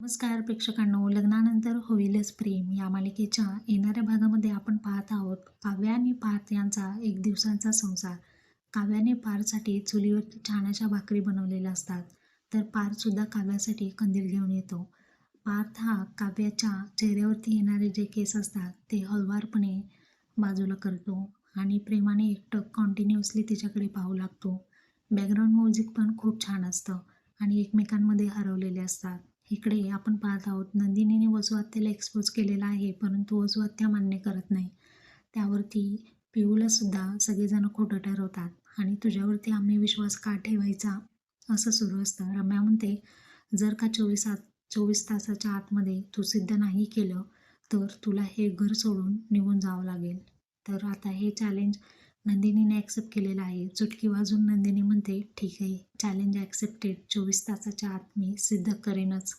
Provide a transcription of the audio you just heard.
नमस्कार प्रेक्षकांनो लग्नानंतर होईलच प्रेम. या मालिकेच्या येणाऱ्या भागामध्ये आपण पाहत आहोत काव्या आणि पार्थ यांचा एक दिवसांचा संसार. काव्याने पारसाठी चुलीवरती छानाच्या भाकरी बनवलेल्या असतात. तर पारसुद्धा काव्यासाठी कंदील घेऊन येतो. पार्थ हा काव्याच्या चेहऱ्यावरती येणारे जे केस असतात ते हळवारपणे बाजूला करतो आणि प्रेमाने एकटक कॉन्टिन्युअसली तिच्याकडे पाहू लागतो. बॅकग्राऊंड म्युझिक पण खूप छान असतं आणि एकमेकांमध्ये हरवलेले असतात. इकडे आपण पाहत आहोत नंदिनीने वसू एक्सपोज केलेला आहे परंतु वसू मान्य करत नाही. त्यावरती पिऊलासुद्धा सगळेजण खोटं ठरवतात आणि तुझ्यावरती आम्ही विश्वास का ठेवायचा? असं सुरू असतं. रम्या म्हणते जर का चोवीस आत चोवीस तासाच्या आतमध्ये तू सिद्ध नाही केलं तर तुला हे घर सोडून निघून जावं लागेल. तर आता हे चॅलेंज नंदिनीने ॲक्सेप्ट केलेलं आहे. चुटकी वाजून नंदिनी म्हणते ठीक आहे. चॅलेंज ॲक्सेप्टेड चोवीस तासाच्या आत मी सिद्ध करेनच.